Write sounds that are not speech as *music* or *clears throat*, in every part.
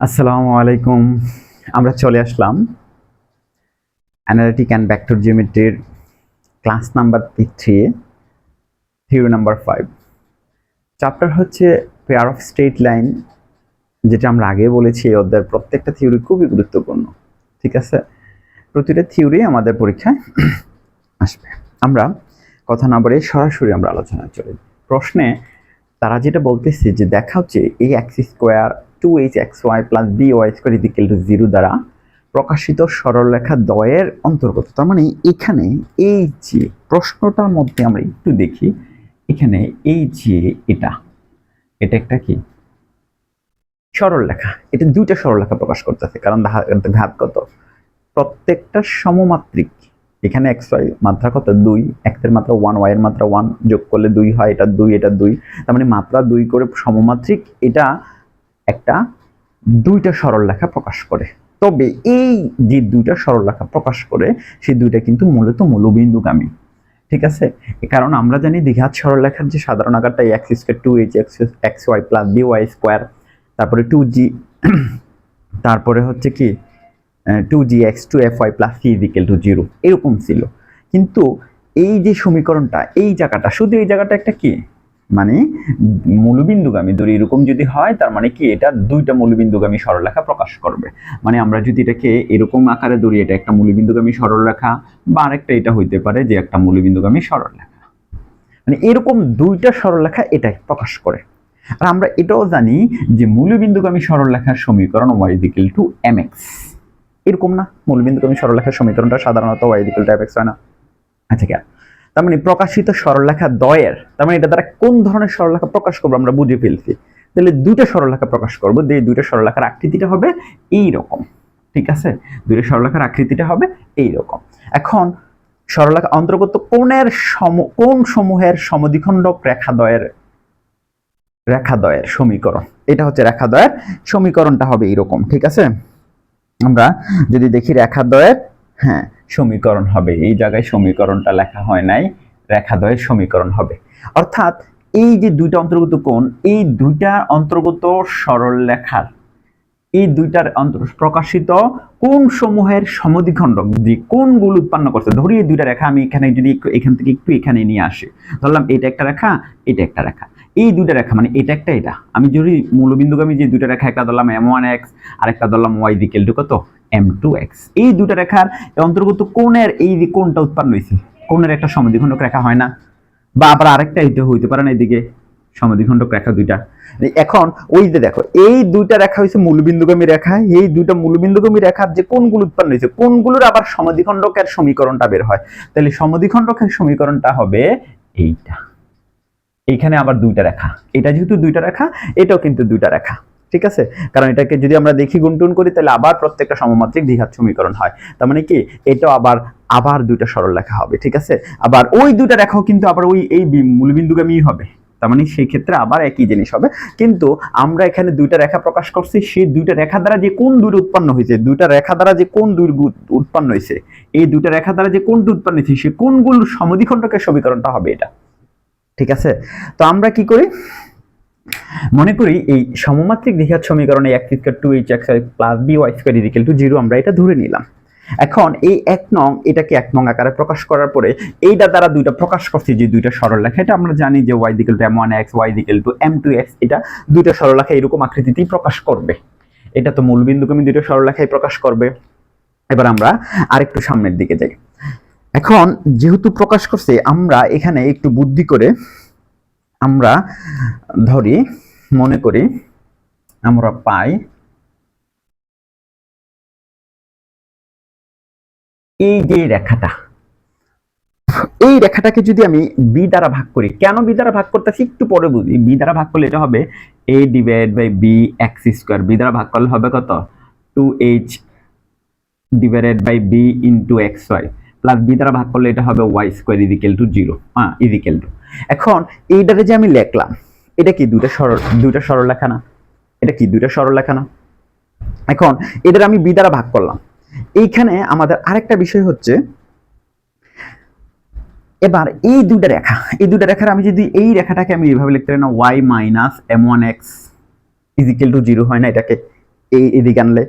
আসসালামু আলাইকুম। আমরা চলে আসলাম analytic and vector জিওমেট্রির class number three theory number five chapter হচ্ছে পেয়ার অফ স্ট্রেট লাইন যেটা আমরা আগে বলেছি এই অধ্যায়ের প্রত্যেকটা থিওরি খুবই গুরুত্বপূর্ণ। ঠিক আছে? প্রতিটা থিওরি আমাদের পরীক্ষায় আসবে। আমরা কথা না বলে সরাসরি আমরা আলোচনায় চলে প্রশ্নে তারা যেটা বলতেছে যে দেখা হচ্ছে এই X square two H X Y plus B Y square is equal to zero দ্বারা প্রকাশিত সরলরেখা দ্বয়ের অন্তর্গত। তার মানে এখানে এই যে প্রশ্নটার মধ্যে আমরা একটু দেখি, এখানে এই যে এটা এটা একটা কি? সরলরেখা। এটা দুইটা সরলরেখা প্রকাশ করতেছে, কারণ ঘাত কত? প্রত্যেকটা সমমাত্রিক, এখানে এক্স ওয়াই মাত্রা কত? দুই। এক্সের মাত্রা ওয়ান ওয়াই এর মাত্রা ওয়ান যোগ করলে দুই হয়, এটা দুই এটা দুই। তার মানে মাত্রা দুই করে সমমাত্রিক, এটা একটা দুইটা সরল সরলরেখা প্রকাশ করে। তবে এই যে দুইটা সরল সরলরেখা প্রকাশ করে, সেই দুইটা কিন্তু মূলত মূলবিন্দুগামী। ঠিক আছে? কারণ আমরা জানি দ্বিঘাত সরলরেখার যে সাধারণ আকারটা x square two h x x y plus b y square তারপরে টু জি তারপরে হচ্ছে কি two g x two f y plus c equal to zero এরকম ছিল। কিন্তু এই যে সমীকরণটা, এই জায়গাটা, শুধু এই জায়গাটা একটা কি? মানে মূলবিন্দুগামী দূরে এরকম যদি হয়, তার মানে কি এটা দুইটা মূলবিন্দুগামী সরলরেখা প্রকাশ করবে। মানে আমরা যদি এটাকে এরকম আকারে ধরি, এটা একটা মূলবিন্দুগামী সরলরেখা বা আরেকটা এটা হইতে পারে যে একটা মূলবিন্দুগামী সরলরেখা। মানে এরকম দুইটা সরলরেখা এটা প্রকাশ করে। আর আমরা এটাও জানি যে মূলবিন্দুগামী সরলরেখার সমীকরণ y equal to m x এরকম না? মূলবিন্দুগামী সরলরেখার সমীকরণটা সাধারণত y equal to f x হয় না। আচ্ছা কেন তার মানে প্রকাশিত সরলরেখা দ্বয়ের, তার মানে এটা দ্বারা কোন ধরনের সরলরেখা প্রকাশ করব আমরা বুঝে ফেলছি। তাহলে দুইটা সরলরেখা প্রকাশ করব, যে দুইটা সরলরেখার আকৃতিটা হবে এই রকম ঠিক আছে? দুইটা সরলরেখার আকৃতিটা হবে এই রকম এখন সরলরেখা অন্তর্গত কোণের সম, কোন সমূহের সমদ্বিখণ্ডক রেখাদ্বয়ের রেখাদ্বয়ের সমীকরণ? এটা হচ্ছে রেখাদ্বয়ের সমীকরণটা হবে এইরকম, ঠিক আছে? আমরা যদি দেখি রেখাদ্বয়ের হ্যাঁ সমীকরণ হবে। এই জায়গায় সমীকরণটা লেখা হয় নাই, রেখাদ্বয়ের সমীকরণ হবে। অর্থাৎ এই যে দুইটা অন্তর্গত কোণ, এই দুইটার অন্তর্গত সরল লেখার এই দুইটার অন্তর প্রকাশিত কোন সমূহের সমদ্বিখণ্ডক, যে কোনগুলো উৎপন্ন করছে ধরি এই দুইটা রেখা আমি এখানে যদি এখান থেকে একটু এখানে নিয়ে আসি। ধরলাম এটা একটা রেখা, এটা একটা রেখা। এই দুইটা রেখা মানে এটা একটা এটা। আমি যদি মূলবিন্দুগামী যে দুইটা রেখা, একটা ধরলাম এম ওয়ান এক্স আর একটা ধরলাম ওয়াই দিকেল কত এম টু এক্স এই দুইটা রেখার অন্তর্গত কোণের এই কোণটা উৎপন্ন হয়েছে, কোণের একটা সমদ্বিখণ্ডক রেখা হয় না, বা আবার আরেকটা এটা হইতে পারে না এদিকে, সমদ্বিখণ্ডক রেখা দুইটা। এখন ওই যে দেখো, এই দুইটা রেখা হয়েছে মূলবিন্দুগামী রেখা, এই দুইটা মূলবিন্দুগামী রেখার যে কোনগুলো উৎপন্ন হয়েছে কোনগুলোর আবার সমদ্বিখণ্ডকের সমীকরণটা বের হয়। তাহলে সমদ্বিখণ্ডকের সমীকরণটা হবে এইটা। এইখানে আবার দুইটা রেখা। এটা যেহেতু দুইটা রেখা, এটাও কিন্তু দুইটা রেখা। ঠিক আছে? কারণ এটাকে যদি আমরা দেখি গুণটুন করি, তাহলে আবার প্রত্যেকটা সমমাত্রিক দ্বিঘাত সমীকরণ হয়। তার মানে কি? এটাও আবার আবার দুইটা সরল রেখা হবে, ঠিক আছে? আবার ওই দুইটা রেখাও কিন্তু আবার ওই, এই মূলবিন্দুগামী হবে। তার মানে সেই ক্ষেত্রে আবার একই জিনিস হবে। কিন্তু আমরা এখানে দুইটা রেখা প্রকাশ করছি, সেই দুইটা রেখা দ্বারা যে কোন দুই উৎপন্ন হয়েছে, দুইটা রেখা দ্বারা যে কোন দুই উৎপন্ন হয়েছে, এই দুইটা রেখা দ্বারা যে কোনটি উৎপন্ন হয়েছে সেই কোনগুলো সমদ্বিখণ্ডকের সমীকরণটা হবে এটা। ঠিক আছে? তো আমরা কি করি? মনে করি এই সমমাত্রিক দ্বিঘাত সমীকরণে এক square two h x plus b y square equal to zero আমরা এটা ধরে নিলাম। এখন এই এক নং, এটাকে এক নং আকারে প্রকাশ করার পরে এইটা দ্বারা দুইটা প্রকাশ করছি যে দুইটা সরলরেখা এটা আমরা জানি যে y equal to m one x y equal to m two x এটা দুইটা সরলরেখা এরকম আকৃতিতেই প্রকাশ করবে। এটা তো মূলবিন্দুগামী দুইটা সরলরেখাই প্রকাশ করবে। এবার আমরা আরেকটু সামনের দিকে যাই। এখন যেহেতু প্রকাশ করছে, আমরা এখানে একটু বুদ্ধি করে আমরা ধরি, মনে করি আমরা পাই এই যে রেখাটা। এই রেখাটাকে যদি আমি বি দ্বারা ভাগ করি, কেন বি দ্বারা ভাগ করতেছি? একটু পরে বুঝি। বি দ্বারা ভাগ করলে এটা হবে a divide by b x square b দ্বারা ভাগ করলে হবে কত? Two h divided by b into x y plus b দ্বারা ভাগ করলে এটা হবে y square equal to zero হ্যাঁ ইজিক্যাল টু এখন এইটাতে যে আমি লিখলাম, এটা কি দুইটা সরল দুইটা সরল লেখা না? এটা কি দুইটা সরল লেখা না? এখন এদের আমি বি দ্বারা ভাগ করলাম। এইখানে আমাদের আরেকটা বিষয় হচ্ছে, এবার এই দুইটা রেখা, এই দুইটা রেখার আমি যদি এই রেখাটাকে আমি এইভাবে লিখতে পারি না y minus m one x equal to zero হয় না এটাকে, এই এদিকে আনলে।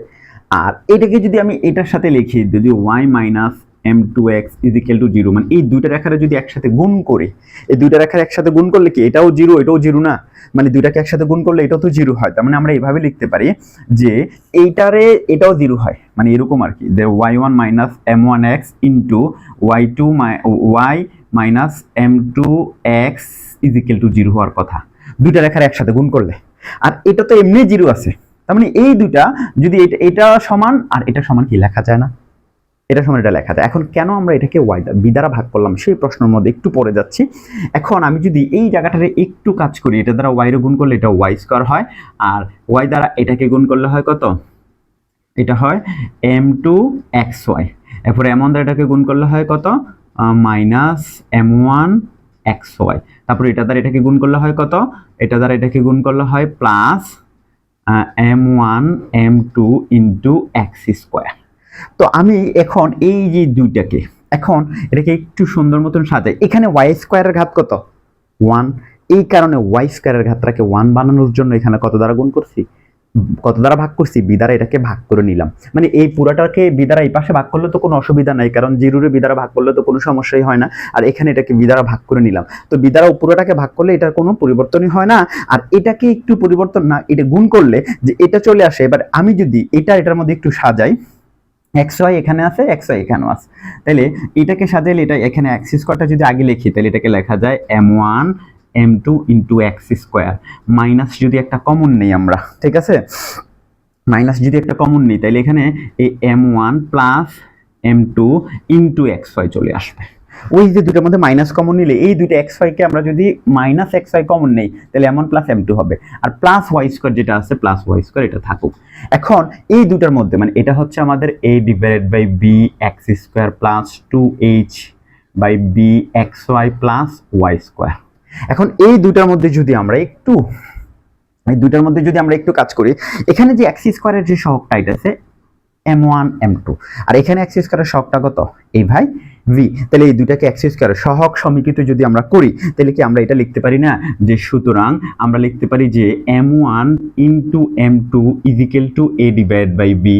আর এটাকে যদি আমি এটার সাথে লিখি, যদি y minus m two x equal to zero মানে এই দুইটা রেখারে যদি একসাথে গুণ করি, এই দুইটা রেখার একসাথে গুণ করলে কি এটাও জিরো এটাও জিরো না? মানে দুইটাকে একসাথে গুণ করলে এটাও তো জিরো হয়। তার মানে আমরা এইভাবে লিখতে পারি যে এইটারে এটাও জিরো হয়। মানে এরকম আর কি। যে y one minus m one x into y two y minus m two x equal to zero হওয়ার কথা। দুইটা রেখার একসাথে গুণ করলে। আর এটা তো এমনি জিরো আছে। তার মানে এই দুইটা যদি এটা সমান, আর এটা সমান কি লেখা যায় না? এটা সমান এটা লেখা যায়। এখন কেন আমরা এটাকে ওয়াই বি দ্বারা ভাগ করলাম? সেই প্রশ্নের মধ্যে একটু পরে যাচ্ছি। এখন আমি যদি এই জায়গাটারে একটু কাজ করি, এটা দ্বারা ওয়াই গুণ করলে এটা ওয়াই স্কোয়ার হয়। আর ওয়াই দ্বারা এটাকে গুণ করলে হয় কত? এটা হয় এম টু এক্স ওয়াই এরপরে এমন দ্বারা এটাকে গুণ করলে হয় কত? Minus m one x y তারপরে এটা দ্বারা এটাকে গুণ করলে হয় কত? এটা দ্বারা এটাকে গুণ করলে হয় plus m one m two into x square তো আমি এখন এই যে দুইটাকে, এখন এটাকে একটু সুন্দর মতন সাজাই। এখানে ওয়াই স্কোয়ারের ঘাত কত? ওয়ান এই কারণে ওয়াই স্কোয়ারের ঘাতটাকে ওয়ান বানানোর জন্য এখানে কত দ্বারা গুণ করছি? কত দ্বারা ভাগ করছি? বিদারা এটাকে ভাগ করে নিলাম। মানে এই পুরাটাকে বিদারা এই পাশে ভাগ করলে তো কোনো অসুবিধা নাই, কারণ জিরোরে বিদারা ভাগ করলে তো কোনো সমস্যাই হয় না। আর এখানে এটাকে বিদারা ভাগ করে নিলাম। তো বিদারা পুরোটাকে ভাগ করলে এটার কোনো পরিবর্তনই হয় না। আর এটাকে একটু পরিবর্তন না, এটা গুণ করলে যে এটা চলে আসে। এবার আমি যদি এটা, এটার মধ্যে একটু সাজাই এক্স ওয়াই এখানে আছে এক্স ওয়াই এখানেও আছে। তাহলে এটাকে সাজাইলে এটা এখানে এক্স স্কোয়ারটা যদি আগে লিখি তাহলে এটাকে লেখা যায় m one m two into x square minus যদি একটা কমন নেই আমরা, ঠিক আছে? মাইনাস যদি একটা কমন নিই তাহলে এখানে এই m one plus m two into x y চলে আসবে। ওই যে দুটোর মধ্যে মাইনাস কমন নিলে, এই দুটো এক্স ওয়াইকে আমরা যদি মাইনাস এক্স ওয়াই কমন নেই, তাহলে এমন প্লাস এম টু হবে। আর প্লাস ওয়াই স্কোয়ার যেটা আছে প্লাস ওয়াই স্কোয়ার এটা থাকুক। এখন এই দুটার মধ্যে মানে এটা হচ্ছে আমাদের a divided by b x square plus two h by b x y plus y square এখন এই দুটার মধ্যে যদি আমরা একটু, এই দুটার মধ্যে যদি আমরা একটু কাজ করি, এখানে যে এক্স স্কোয়ারের যে সহগটা, এটা আছে এম ওয়ান এম টু আর এখানে এক্স স্কোয়ারের সহগটা কত? এই ভাই ভি তাহলে এই দুটাকে এক্স স্কোয়ারের সহক সমীকৃত যদি আমরা করি, তাহলে কি আমরা এটা লিখতে পারি না? যে সুতরাং আমরা লিখতে পারি যে m one into m two equal to a divide by b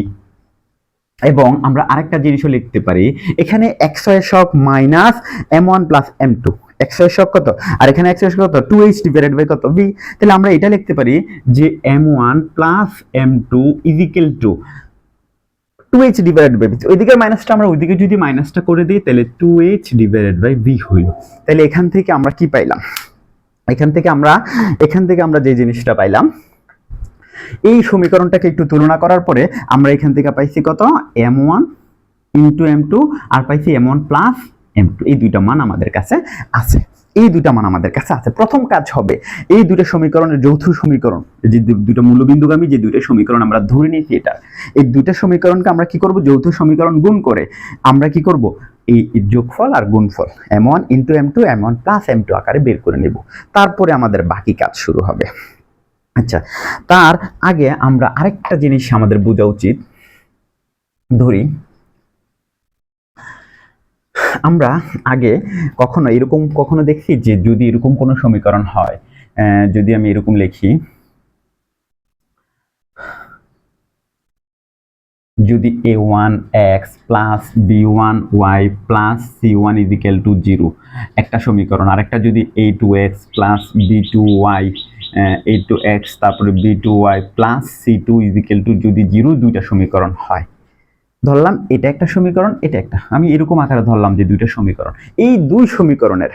এবং আমরা আরেকটা জিনিসও লিখতে পারি, এখানে এর সহগ minus m one plus m two এর সহগ কত? আর এখানে এর কত? টু এইচ ডিভাইডেড বাই কত? বি তাহলে আমরা এটা লিখতে পারি যে m one plus m two equal to two h divided by b ওইদিকে মাইনাসটা আমরা ওইদিকে যদি মাইনাসটা করে দিই, তাহলে two h divided by b হইল তাহলে এখান থেকে আমরা কি পাইলাম? এখান থেকে আমরা, এখান থেকে আমরা যে জিনিসটা পাইলাম, এই সমীকরণটাকে একটু তুলনা করার পরে আমরা এখান থেকে পাইছি কত? M one into m two আর পাইছি m one plus m two এই দুইটা মান আমাদের কাছে আছে। এই দুইটা মান আমাদের কাছে আছে। প্রথম কাজ হবে, এই দুইটা সমীকরণের যৌথ সমীকরণ যে দু- দুইটা মূলবিন্দুগামী যে দুইটা সমীকরণ আমরা ধরে নিয়েছি এটা, এই দুইটা সমীকরণকে আমরা কি করব? যৌথ সমীকরণ গুণ করে আমরা কি করব? এই এই যোগফল আর গুণফল m one into m two m one plus m two আকারে বের করে নেব। তারপরে আমাদের বাকি কাজ শুরু হবে। আচ্ছা তার আগে আমরা আরেকটা জিনিস আমাদের বোঝা উচিত। ধরি আমরা আগে কখনো এরকম, কখনো দেখছি যে যদি এরকম কোনো সমীকরণ হয় যদি আমি এরকম লিখি, যদি a one x plus b one y plus c one equal to zero একটা সমীকরণ, আরেকটা যদি a two x plus b two y a two x তারপরে b two y plus c two equal to যদি zero দুইটা সমীকরণ হয়। ধরলাম এটা একটা সমীকরণ, এটা একটা। আমি এরকম আকারে ধরলাম যে দুইটা সমীকরণ। এই দুই সমীকরণের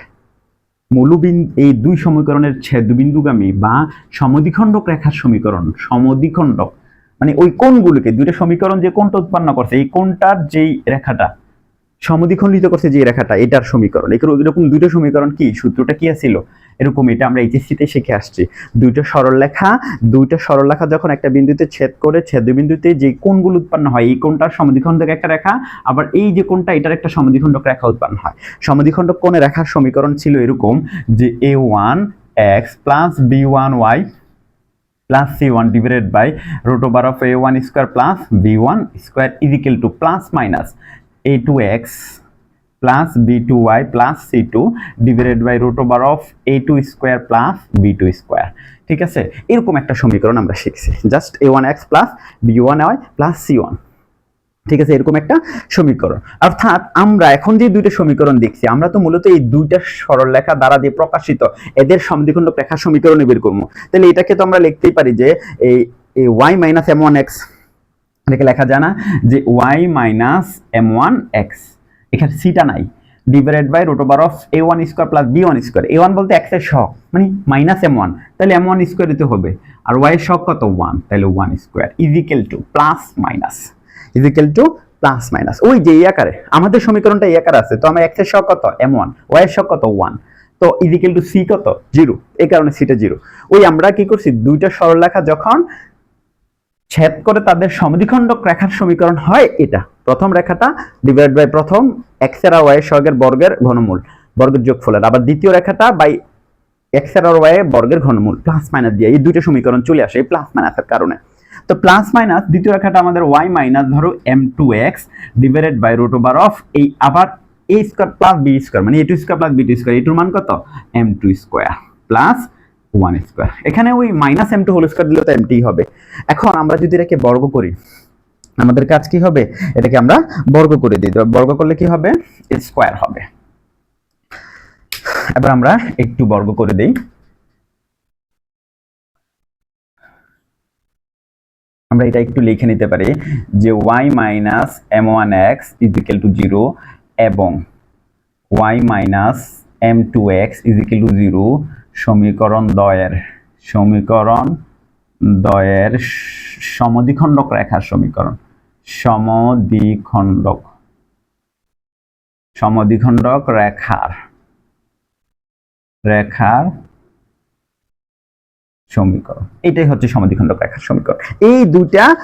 মূলবিন্দু এই দুই সমীকরণের ছেদবিন্দুগামী বা সমদ্বিখণ্ডক রেখার সমীকরণ, সমদ্বিখণ্ডক মানে ওই কোণগুলোকে, দুইটা সমীকরণ যে কোণটা উৎপন্ন করছে, এই কোণটার যেই রেখাটা, সমদ্বিখণ্ডিত করছে যে রেখাটা, এটার সমীকরণ। এরকম দুইটা সমীকরণ কি? সূত্রটা কি ছিল এরকম এটা আমরা এইচএসসিতে শিখে আসছি। দুইটা সরল সরলরেখা দুইটা সরলরেখা যখন একটা বিন্দুতে ছেদ করে, ছেদ বিন্দুতে যে কোণগুলো উৎপন্ন হয়, এই কোণটার সমদ্বিখণ্ডক একটা রেখা, আবার এই যে কোণটা, এটার একটা সমদ্বিখণ্ডক রেখা উৎপন্ন হয়। সমদ্বিখণ্ডক কোণে রেখার সমীকরণ ছিল এরকম যে a one x plus b one y plus c one divided by root over of a one square plus b one square equal to plus minus a two x plus b two y plus c two divided by root over of a two square plus b two square ঠিক আছে? এরকম একটা সমীকরণ আমরা শিখছি। Just a one x plus b one y plus c one ঠিক আছে? এরকম একটা সমীকরণ। অর্থাৎ আমরা এখন যে দুইটা সমীকরণ দেখছি, আমরা তো মূলত এই দুইটা সরলরেখা দ্বারা দিয়ে প্রকাশিত। এদের সমদ্বিখণ্ড রেখা সমীকরণে বের করব। তাহলে এটাকে তো আমরা লিখতেই পারি যে এই এই y minus m one x এটাকে লেখা যায় না যে y minus m one x এখানে সিটা নাই। Divided by root over of a one square plus b one square a one বলতে এক্সের শখ মানে মাইনাস এম ওয়ান তাহলে এম ওয়ান স্কোয়ার দিতে হবে। আর ওয়াই শখ কত? ওয়ান তাহলে one square equal to plus minus equal to plus minus ওই যে এই আকারে, আমাদের সমীকরণটা এই আকারে আছে। তো আমার এক্সের শখ কত? এম ওয়ান ওয়াই শখ কত? ওয়ান তো ইজিক্যাল টু সি কত? জিরো এই কারণে সিটা জিরো ওই আমরা কি করছি? দুইটা সরলরেখা যখন ছেদ করে তাদের সমদ্বিখণ্ডক রেখার সমীকরণ হয় এটা। প্রথম রেখাটা ডিভাইড বাই প্রথম এক্সের আর ওয়াই সহগের বর্গের ঘনমূল, বর্গের যোগফলের। আবার দ্বিতীয় রেখাটা বাই এক্সের আর ওয়াই বর্গের ঘনমূল প্লাস মাইনাস দিয়ে। এই দুইটা সমীকরণ চলে আসে এই প্লাস মাইনাসের কারণে। তো প্লাস মাইনাস দ্বিতীয় রেখাটা আমাদের ওয়াই মাইনাস ধরো m two x divided by root over of এই আবার a square plus b square মানে a two square plus b two square এটুর মান কত? M two square plus one square এখানে ওই minus m two whole square দিলে তো MT হবে। এখন আমরা যদি এটাকে বর্গ করি আমাদের কাজ কি হবে? এটাকে আমরা বর্গ করে দিই। বর্গ করলে কি হবে? স্কোয়ার হবে। এবার আমরা একটু বর্গ করে দেই। আমরা এটা একটু লিখে নিতে পারি যে y minus m one x equal to zero এবং y minus m two x equal to zero সমীকরণ দয়ের সমীকরণ দয়ের সমদ্বিখণ্ডক রেখার সমীকরণ। সমদ্বিখণ্ডক। সমদ্বিখণ্ডক রেখার। রেখার সমীকরণ। এটাই হচ্ছে সমদ্বিখণ্ডক রেখার সমীকরণ। এই দুইটা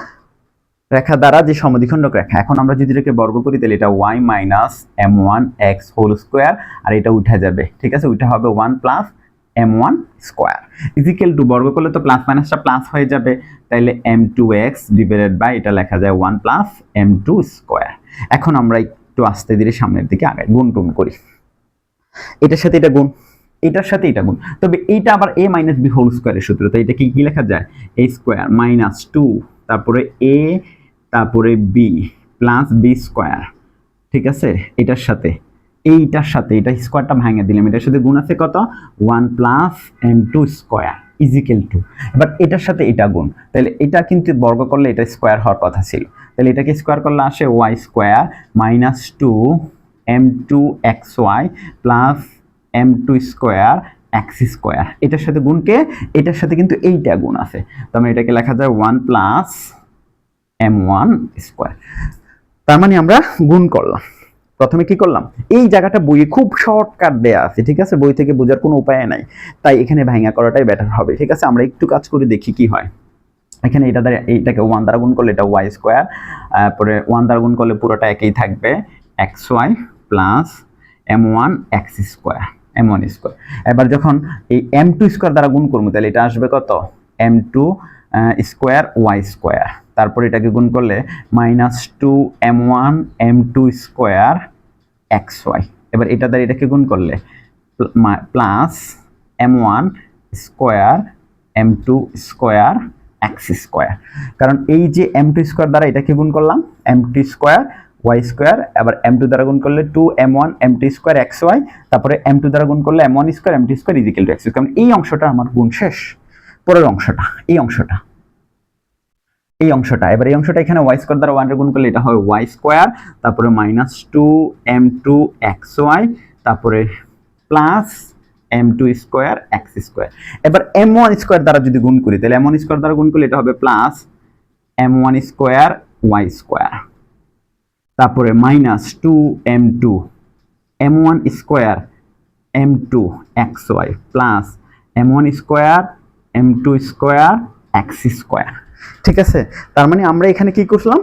রেখা দ্বারা যে সমদ্বিখণ্ডক রেখা, এখন আমরা যদি এটাকে বর্গ করি, তাহলে এটা y minus m one x whole square আর এটা উঠে যাবে। ঠিক আছে? উঠে হবে one plus m one square equal to বর্গ করলে তো প্লাস মাইনাসটা প্লাস হয়ে যাবে। তাইলে m two x divided by এটা লেখা যায় one plus m two square এখন আমরা একটু আস্তে ধীরে সামনের দিকে আগাই, গুণ টুন করি। এটার সাথে এটা গুণ, এটার সাথে এটা গুণ। তবে এইটা আবার এ মাইনাস বি হোল স্কোয়ারের সূত্র, তো এটা কি কি লেখা যায়? এ স্কোয়ার মাইনাস টু তারপরে এ তারপরে বি প্লাস বি স্কোয়ার ঠিক আছে? এটার সাথে। এইটার সাথে, এটা স্কোয়ারটা ভাঙে দিলাম। এটার সাথে গুণ আছে কত? One plus m two square equal to এবার এটার সাথে এটা গুণ। তাহলে এটা কিন্তু বর্গ করলে এটা স্কোয়ার হওয়ার কথা ছিল। তাহলে এটাকে স্কোয়ার করলে আসে y square minus two m two x y plus m two square x square এটার সাথে গুণকে এটার সাথে কিন্তু এইটা গুণ আছে। তো আমরা এটাকে লেখা যায় one plus m one square তার মানে আমরা গুণ করলাম। প্রথমে কি করলাম? এই জায়গাটা বইয়ে খুব শর্টকাট দেয়া আছে, ঠিক আছে? বই থেকে বোঝার কোনো উপায় নাই। তাই এখানে ভাঙা করাটাই বেটার হবে, ঠিক আছে? আমরা একটু কাজ করে দেখি কি হয়। এখানে এটা দ্বারা এইটাকে ওয়ান দ্বারা গুণ করলে এটা ওয়াই স্কোয়ার তারপরে ওয়ান দ্বারা গুণ করলে পুরোটা একই থাকবে x y plus m one x square m one square এবার যখন এই এম টু স্কোয়ার দ্বারা গুণ করব, তাহলে এটা আসবে কত? M two square y square তারপর এটাকে গুণ করলে minus two m one m two square x y এবার এটা দ্বারা এটাকে গুণ করলে plus m one square m two square x square কারণ এই যে এম টু স্কোয়ার দ্বারা এটাকে গুণ করলাম m two square y square আবার এম টু দ্বারা গুণ করলে two m one m two square x y তারপরে এম টু দ্বারা গুণ করলে m one square m two square equal to x কারণ এই অংশটা আমার গুণ শেষ, পরের অংশটা, এই অংশটা। এই অংশটা। এবার এই অংশটা এখানে ওয়াই স্কোয়ার দ্বারা ওয়ানের গুণ করলে এটা হবে ওয়াই স্কোয়ার তারপরে minus two m two x y তারপরে plus m two square x square এবার এম ওয়ান স্কোয়ার দ্বারা যদি গুণ করি, তাহলে এম ওয়ান স্কোয়ার দ্বারা গুণ করলে এটা হবে plus m one square y square তারপরে minus two m two m one square m two x y plus m one square m two square x square ঠিক আছে? তার মানে আমরা এখানে কি করলাম?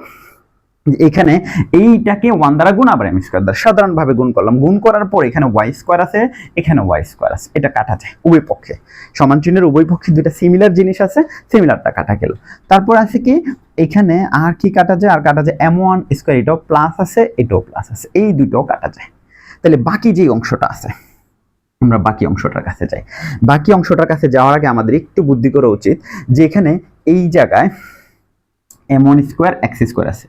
এখানে এইটাকে ওয়ান দ্বারা গুণ আবার এম স্কোয়ার দ্বারা সাধারণভাবে গুণ করলাম। গুণ করার পর এখানে ওয়াই স্কোয়ার আছে, এখানে ওয়াই স্কোয়ার আছে। এটা কাটা যায় উভয় পক্ষে। সমান চিহ্নের উভয় পক্ষে দুইটা সিমিলার জিনিস আছে সিমিলারটা কাটা গেল। তারপর আছে কি? এখানে আর কি কাটা যায়? আর কাটা যায় এম ওয়ান স্কোয়ার এটাও প্লাস আছে, এটাও প্লাস আছে। এই দুটো কাটা যায়। তাহলে বাকি যে অংশটা আছে আমরা বাকি অংশটার কাছে যাই। বাকি অংশটার কাছে যাওয়ার আগে আমাদের একটু বুদ্ধি করা উচিত যে এখানে এই জায়গায় m one square x square আছে।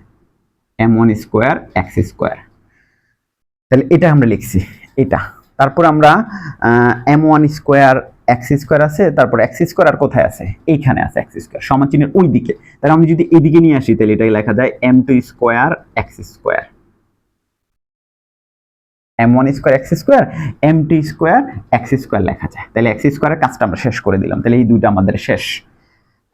M one square x square তাহলে এটা আমরা লিখছি, এটা। তারপর আমরা m one square x square আছে, তারপর এক্স স্কোয়ার আর কোথায় আছে? এইখানে আছে এক্স স্কোয়ার সমান চিহ্নের ওই দিকে তাহলে আমি যদি এদিকে নিয়ে আসি, তাহলে এটাই লেখা যায় m two square x square m one square x square m two square x square লেখা যায়। তাহলে এক্স স্কোয়ারের কাজটা আমরা শেষ করে দিলাম। তাহলে এই দুইটা আমাদের শেষ।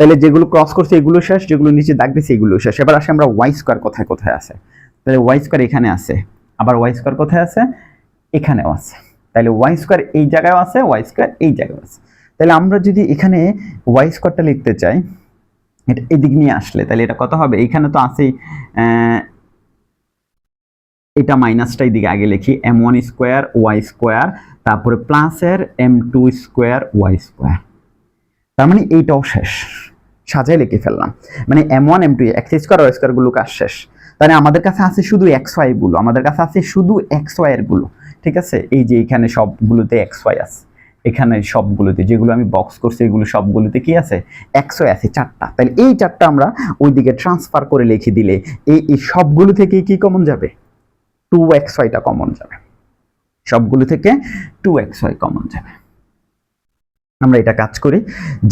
তাহলে যেগুলো ক্রস করছে এগুলো শেষ, যেগুলো নিচে দাগ দিচ্ছে এগুলো শেষ। এবার আসে আমরা ওয়াই স্কোয়ার কোথায় কোথায় আছে? তাহলে ওয়াই স্কোয়ার এখানে আছে। আবার ওয়াই স্কোয়ার কোথায় আছে? এখানেও আছে। তাহলে ওয়াই স্কোয়ার এই জায়গায় আছে ওয়াই স্কোয়ার এই জায়গায় আছে। তাহলে আমরা যদি এখানে ওয়াই স্কোয়ারটা লিখতে চাই, এটা এদিক নিয়ে আসলে, তাহলে এটা কত হবে? এখানে তো আছেই এটা মাইনাসটা এদিকে আগে লিখি m one square y square তারপরে প্লাসের m two square y square তার মানে এইটাও শেষ। সাজায় লিখে ফেললাম। মানে m one m two x square y স্কোয়ারগুলো কাজ শেষ। তাহলে আমাদের কাছে আছে শুধু এক্স ওয়াই গুলো, আমাদের কাছে আছে শুধু এক্সগুলো। ঠিক আছে? এই যে এখানে সবগুলোতে এক্স ওয়াই আছে। এখানে সবগুলোতে, যেগুলো আমি বক্স করছি, এগুলো সবগুলোতে কি আছে? ওয়াই আছে, চারটা। তাহলে এই চারটা আমরা ওইদিকে ট্রান্সফার করে লিখে দিলে, এই সবগুলো থেকে কি কমন যাবে? টু এক্স ওয়াইটা কমন যাবে। সবগুলো থেকে টু এক্স ওয়াই কমন যাবে। আমরা এটা কাজ করি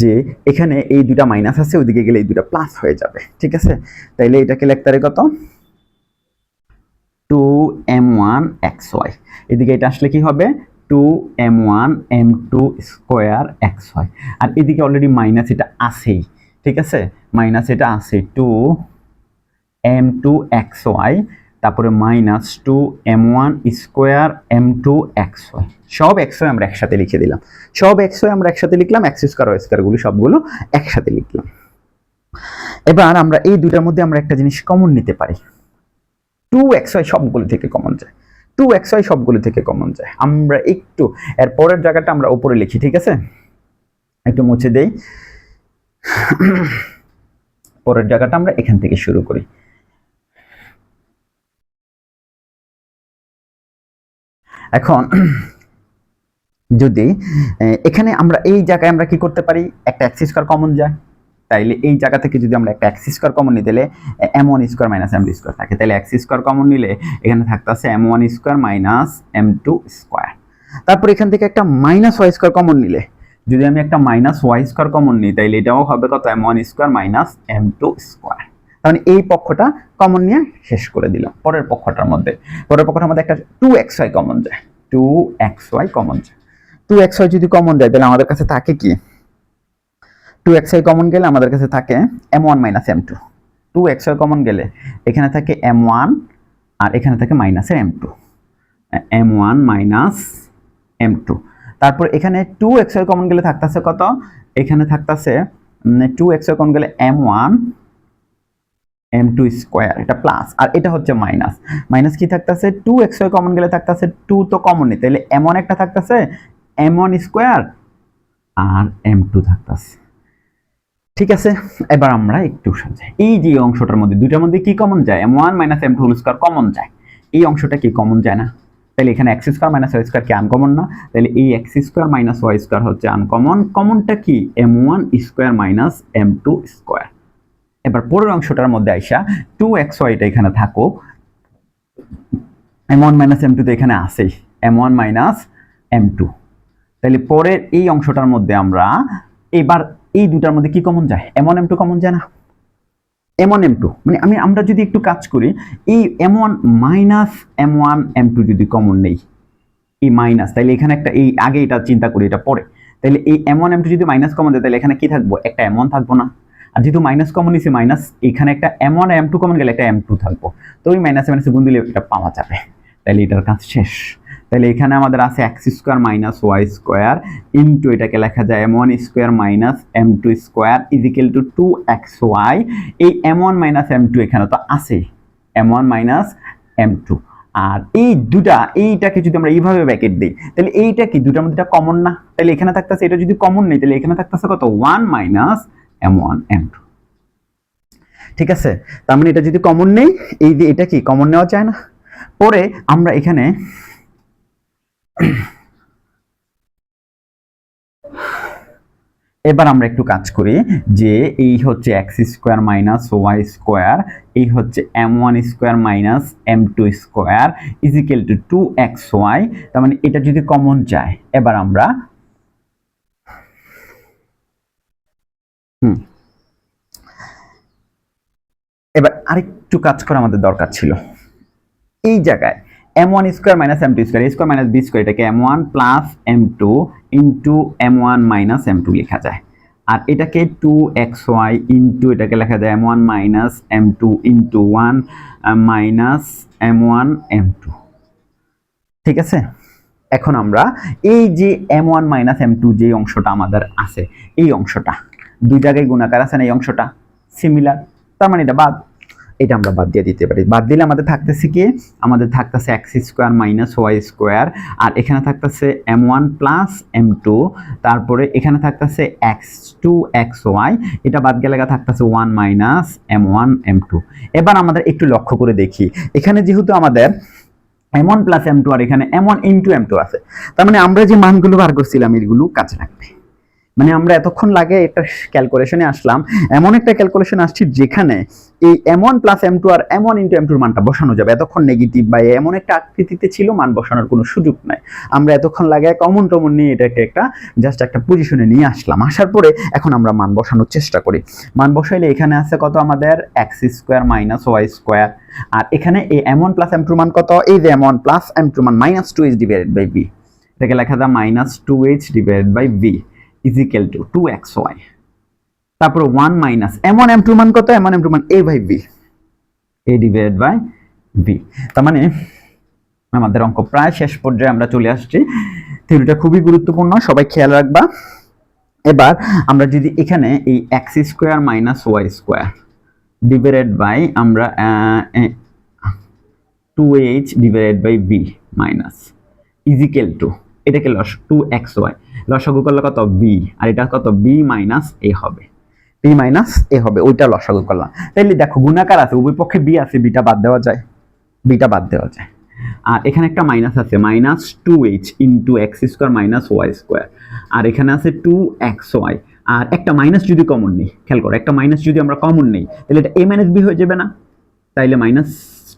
যে এখানে এই দুটা মাইনাস আছে, ওইদিকে গেলে এই দুটা প্লাস হয়ে যাবে, ঠিক আছে? তাইলে এটাকে লিখতে পারি কত? Two m one x y এদিকে এটা আসলে কি হবে? Two m one m two square x y আর এদিকে অলরেডি মাইনাস এটা আছেই, ঠিক আছে? মাইনাস এটা আছে two m two x y তারপরে minus two m one square m two x y. সব এক্স ওয়াই আমরা একসাথে লিখে দিলাম। সব এক্স ওয়াই আমরা একসাথে লিখলাম, এক্স স্কোয়ার, ওয়াই স্কোয়ারগুলো সবগুলো একসাথে লিখলাম। এবার আমরা এই দুটার মধ্যে আমরা একটা জিনিস কমন নিতে পারি। টু এক্স ওয়াই সবগুলো থেকে কমন যায়। টু এক্স ওয়াই সবগুলো থেকে কমন যায়। আমরা একটু, এর পরের জায়গাটা আমরা উপরে লিখি, ঠিক আছে? একটু মুছে দেই। পরের জায়গাটা আমরা এখান থেকে শুরু করি। এখন *clears throat* যদি এখানে আমরা এই জায়গায় আমরা কি করতে পারি? একটা এক্স স্কোয়ার কমন যায়। তাইলে এই জায়গা থেকে যদি আমরা একটা এক্স স্কোয়ার কমন নিতে তাহলে m one square minus m two square থাকে। তাহলে এক্স স্কোয়ার কমন নিলে এখানে থাকতেছে m one square minus m two square তারপর এখান থেকে একটা মাইনাস ওয়াই স্কোয়ার কমন নিলে, যদি আমি একটা মাইনাস ওয়াই স্কোয়ার কমন নিই তাহলে এটাও হবে কত? M one square minus m two square তাহলে এই পক্ষটা কমন নিয়ে শেষ করে দিলাম পরের পক্ষটার মধ্যে। পরের পক্ষটার মধ্যে একটা টু এক্স ওয়াই কমন যায়। টু এক্স ওয়াই কমন যায়। টু এক্স ওয়াই যদি কমন যায়, তাহলে আমাদের কাছে থাকে কি? টু এক্স ওয়াই কমন গেলে আমাদের কাছে থাকে m one minus m two two x y common গেলে এখানে থাকে এম ওয়ান আর এখানে থাকে মাইনাসের m two m one minus m two তারপর এখানে টু এক্স ওয়াই কমন গেলে থাকতেছে কত? এখানে থাকতেছে টু এক্স ওয়াই কমন গেলে m one m two square এটা প্লাস আর এটা হচ্ছে মাইনাস মাইনাস কি থাকতেছে? টু এক্স ওয়াই কমন গেলে থাকতেছে টু তো কমন নেই তাহলে এম ওয়ান একটা থাকতেছে এম ওয়ান স্কোয়ার আর এম টু থাকতেছে। ঠিক আছে, এবার আমরা একটু সাজাই। এই যে অংশটার মধ্যে, দুইটার মধ্যে কি কমন যায়? M one minus M two square common যায়। এই অংশটা কি কমন যায় না? তাহলে এখানে x square minus y square কি আনকমন না? তাহলে এই x square minus y square হচ্ছে আনকমন কমনটা কি? M one square minus M two square এবার পরের অংশটার মধ্যে আইসা টু এক্স ওয়াইটা এখানে থাকুক। M one minus M two তো এখানে আসেই M one minus M two তাহলে পরের এই অংশটার মধ্যে আমরা এবার এই দুটার মধ্যে কি কমন যায়? M one M two common যায় না? এম ওয়ান এম টু মানে আমি, আমরা যদি একটু কাজ করি, এই M one minus M one M two যদি কমন নেই, এই মাইনাস তাহলে এখানে একটা, এই আগে এটা চিন্তা করি, এটা পরে। তাহলে এই এম ওয়ান এম টু যদি মাইনাস কমন দেয় তাহলে এখানে কি থাকব? একটা এম ওয়ান থাকব না। আর যেহেতু মাইনাস কমন নিছে মাইনাস এখানে একটা M one M two common গেলে একটা এম টু থাকব। তো ওই মাইনাসে মাইনাসে গুণ দিলে এটা পাওয়া যাবে। তাহলে এটার কাজ শেষ। তাহলে এখানে আমাদের আছে x square minus y square into এটাকে লেখা যায় M one square minus M two square is equal to two x y এই M one minus M two এখানে তো আছেই M one minus M two আর এই দুটা, এইটাকে যদি আমরা এইভাবে ব্যাকেট দিই তাহলে এইটা কি? দুটার মধ্যে কমন না? তাহলে এখানে থাকতেছে, এটা যদি কমন নেই তাহলে এখানে থাকতেছে কত? One minus M one M two ঠিক আছে? তার মানে এটা যদি কমন নেই, এই যে এটা কি? কমন নেওয়া যায় না? পরে আমরা এখানে এবার আমরা একটু কাজ করি যে এই হচ্ছে x square minus y square এই হচ্ছে M one square minus M two square is equal to two x y তার মানে এটা যদি কমন যায়, এবার আমরা হুম। এবার আরেকটু কাজ করা আমাদের দরকার ছিল। এই জায়গায় M one square minus M two square square minus B square এটাকে M one plus M two into M one minus M two লেখা যায়। আর এটাকে টু এক্স ওয়াই ইন্টু এটাকে লেখা যায় M one minus M two into one minus M one M two ঠিক আছে? এখন আমরা এই যে M one minus M two যে অংশটা আমাদের আছে, এই অংশটা দুই জায়গায় গুণাকার আছে না এই অংশটা। সিমিলার তার মানে এটা বাদ। এটা আমরা বাদ দিয়ে দিতে পারি। বাদ দিলে আমাদের থাকতেছে কি? আমাদের থাকতেছে x square minus y square আর এখানে থাকতেছে M one plus M two তারপরে এখানে থাকতেছে এক্স টু এক্স ওয়াই এটা বাদ গেলে থাকতেছে one minus M one M two এবার আমাদের একটু লক্ষ্য করে দেখি। এখানে যেহেতু আমাদের M one plus M two আর এখানে M one into M two আছে, তার মানে আমরা যে মানগুলো বার করছিলাম, এগুলো কাছে লাগবে মানে আমরা এতক্ষণ লাগে একটা ক্যালকুলেশনে আসলাম, এমন একটা ক্যালকুলেশন আসছি যেখানে এই M one plus M two আর এম ওয়ান ইন্টু এম টুর মানটা বসানো যাবে। এতক্ষণ নেগেটিভ বা এমন একটা আকৃতিতে ছিল, মান বসানোর কোনো সুযোগ নাই। আমরা এতক্ষণ লাগে কমন টমন নিয়ে এটাকে একটা জাস্ট একটা পজিশনে নিয়ে আসলাম। আসার পরে এখন আমরা মান বসানোর চেষ্টা করি। মান বসাইলে এখানে আছে কত আমাদের? X square minus y square আর এখানে এই এম ওয়ান প্লাস এম টুর মান কত? এই যে এম ওয়ান প্লাস এম টুর মান minus two H by B এটাকে লেখা যায় minus two H by B is equal to two x y তারপর ওয়ান মাইনাস এমন এম টু মান কত? এমন এম টু মান A by B A divided by B তার মানে আমাদের অঙ্ক প্রায় শেষ পর্যায়ে আমরা চলে আসছি। থিওরিটা খুবই গুরুত্বপূর্ণ, সবাই খেয়াল রাখবা। এবার আমরা যদি এখানে এই x square minus y square divided by আমরা two H divided by B minus is equal to এটাকে লস টু এক্স ওয়াই লসাগু করলে কত? বি আর এটা কত? বি মাইনাস এ হবে। বি মাইনাস এ হবে। ওইটা লসাগু করলাম। তাইলে দেখো, গুণাকার আছে। উভয় পক্ষে বি আছে বিটা বাদ দেওয়া যায়। বিটা বাদ দেওয়া যায়। আর এখানে একটা মাইনাস আছে। Minus two H into x square minus y square আর এখানে আছে টু এক্স ওয়াই আর একটা মাইনাস যদি কমন নেই, খেয়াল করো, একটা মাইনাস যদি আমরা কমন নেই তাহলে এটা এ মাইনাস বি হয়ে যাবে না। তাইলে minus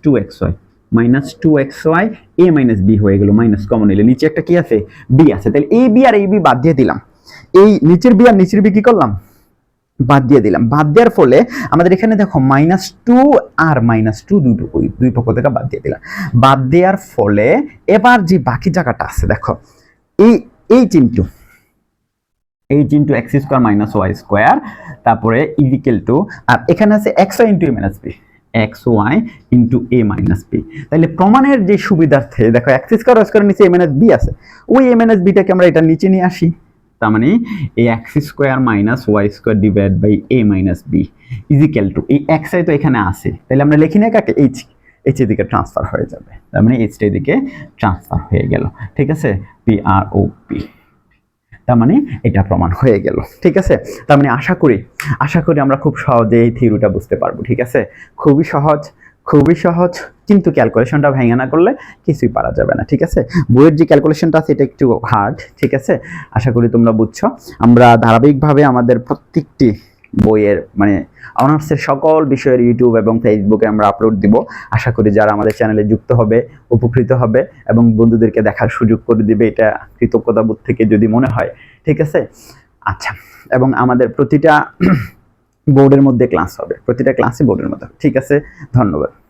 two x y minus two x y, A minus B হয়ে গেল, মাইনাস কমন এলে। নিচে একটা কি আছে? বি আছে। তাহলে এ, বি আর এ, বি বাদ দিয়ে দিলাম। এই নিচের বি আর নিচের বি কি করলাম? বাদ দিয়ে দিলাম। বাদ দেওয়ার ফলে আমাদের এখানে দেখো মাইনাস টু আর মাইনাস টু দুই দুই পক্ষ থেকে বাদ দিয়ে দিলাম। বাদ দেওয়ার ফলে এবার যে বাকি জায়গাটা আছে, দেখো, এই এই চিন্টু এই Chintu x square minus y square, তারপরে ইভিকেল টু আর এখানে আছে x y into minus B x y into A minus B তাহলে প্রমাণের যে সুবিধার্থে, দেখো এক্স স্কোয়ার স্কোয়ার নিচে এ মাইনাস বি আছে। ওই এ মাইনাস বিটাকে আমরা এটা নিচে নিয়ে আসি। তার মানে এই x square minus y square divide by A minus B is equal to এই এক্স আই তো এখানে আসে তাহলে আমরা লিখি না কাকে এইচ এইচ এদিকে ট্রান্সফার হয়ে যাবে। তার মানে এইচটা এদিকে ট্রান্সফার হয়ে গেল। ঠিক আছে? পি আর ও পি তার মানে এটা প্রমাণ হয়ে গেল, ঠিক আছে? তার মানে আশা করি আশা করি আমরা খুব সহজে এই থিওরিটা বুঝতে পারব, ঠিক আছে? খুবই সহজ খুবই সহজ, কিন্তু ক্যালকুলেশনটা ভেঙে না করলে কিছুই পারা যাবে না, ঠিক আছে? বইয়ের যে ক্যালকুলেশনটা আছে, এটা একটু হার্ড ঠিক আছে? আশা করি তোমরা বুঝছ। আমরা ধারাবাহিকভাবে আমাদের প্রত্যেকটি বইয়ের মানে অনার্সের সকল বিষয়ের ইউটিউব এবং ফেসবুকে আমরা আপলোড দিব। আশা করি যারা আমাদের চ্যানেলে যুক্ত হবে, উপকৃত হবে এবং বন্ধুদেরকে দেখার সুযোগ করে দিবে, এটা কৃতজ্ঞতাবোধ থেকে যদি মনে হয়, ঠিক আছে? আচ্ছা এবং আমাদের প্রতিটা *clears throat* বোর্ডের মধ্যে ক্লাস হবে, প্রতিটা ক্লাসে বোর্ডের মধ্যে ঠিক আছে? ধন্যবাদ।